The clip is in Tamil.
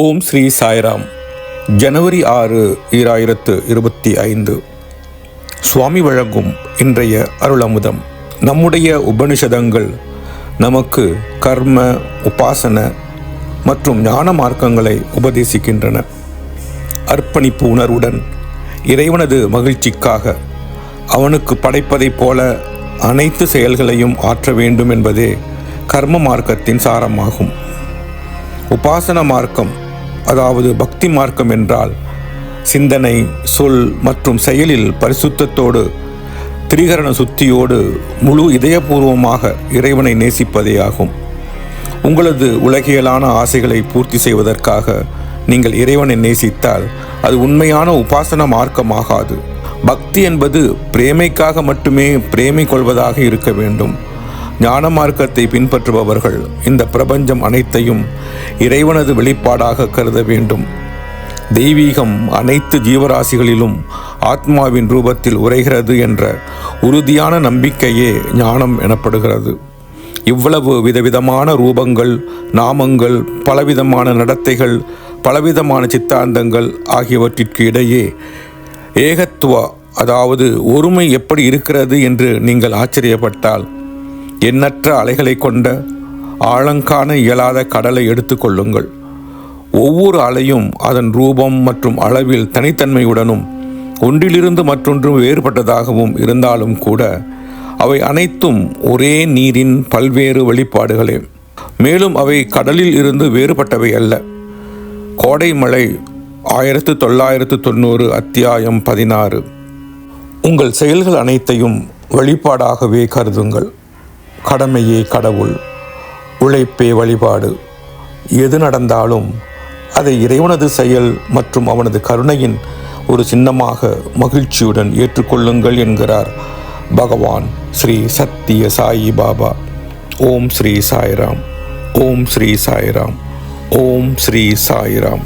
ஓம் ஸ்ரீ சாய்ராம். ஜனவரி ஆறு ஈராயிரத்து இருபத்தி ஐந்து. சுவாமி வழங்கும் இன்றைய அருளமுதம். நம்முடைய உபனிஷதங்கள் நமக்கு கர்ம உபாசன மற்றும் ஞான மார்க்கங்களை உபதேசிக்கின்றன. அர்ப்பணிப்பு உணர்வுடன் இறைவனது மகிழ்ச்சிக்காக அவனுக்கு படைப்பதைப் போல அனைத்து செயல்களையும் ஆற்ற வேண்டும் என்பதே கர்ம மார்க்கத்தின் சாரமாகும். உபாசன மார்க்கம் அதாவது பக்தி மார்க்கம் என்றால் சிந்தனை சொல் மற்றும் செயலில் பரிசுத்தத்தோடு திரிகரண சுத்தியோடு முழு இதயபூர்வமாக இறைவனை நேசிப்பதே ஆகும். உங்களது உலகியலான ஆசைகளை பூர்த்தி செய்வதற்காக நீங்கள் இறைவனை நேசித்தால் அது உண்மையான உபாசன மார்க்கமாகாது. பக்தி என்பது பிரேமைக்காக மட்டுமே பிரேமை கொள்வதாக இருக்க வேண்டும். ஞான மார்க்கத்தை பின்பற்றுபவர்கள் இந்த பிரபஞ்சம் அனைத்தையும் இறைவனது வெளிப்பாடாக கருத வேண்டும். தெய்வீகம் அனைத்து ஜீவராசிகளிலும் ஆத்மாவின் ரூபத்தில் உரைகிறது என்ற உறுதியான நம்பிக்கையே ஞானம் எனப்படுகிறது. இவ்வளவு விதவிதமான ரூபங்கள் நாமங்கள் பலவிதமான நடத்தைகள் பலவிதமான சித்தாந்தங்கள் ஆகியவற்றிற்கு இடையே ஏகத்துவ அதாவது ஒருமை எப்படி இருக்கிறது என்று நீங்கள் ஆச்சரியப்பட்டால் எண்ணற்ற அலைகளை கொண்ட ஆழங்காண இயலாத கடலை எடுத்துக்கொள்ளுங்கள் ஒவ்வொரு அலையும் அதன் ரூபம் மற்றும் அளவில் தனித்தன்மையுடனும் ஒன்றிலிருந்து மற்றொன்று வேறுபட்டதாகவும் இருந்தாலும் கூட அவை அனைத்தும் ஒரே நீரின் பல்வேறு வெளிப்பாடுகளே. மேலும் அவை கடலில் இருந்து வேறுபட்டவை அல்ல. கோடை மழை ஆயிரத்து தொள்ளாயிரத்து தொண்ணூறு அத்தியாயம் பதினாறு. உங்கள் செயல்கள் அனைத்தையும் வழிபாடாகவே கருதுங்கள். கடமையே கடவுள். உழைப்பே வழிபாடு. எது நடந்தாலும் அதை இறைவனது செயல் மற்றும் அவனது கருணையின் ஒரு சின்னமாக மகிழ்ச்சியுடன் ஏற்றுக்கொள்ளுங்கள் என்கிறார் பகவான் ஸ்ரீ சத்திய சாயி பாபா. ஓம் ஸ்ரீ சாய்ராம். ஓம் ஸ்ரீ சாய்ராம். ஓம் ஸ்ரீ சாய்ராம்.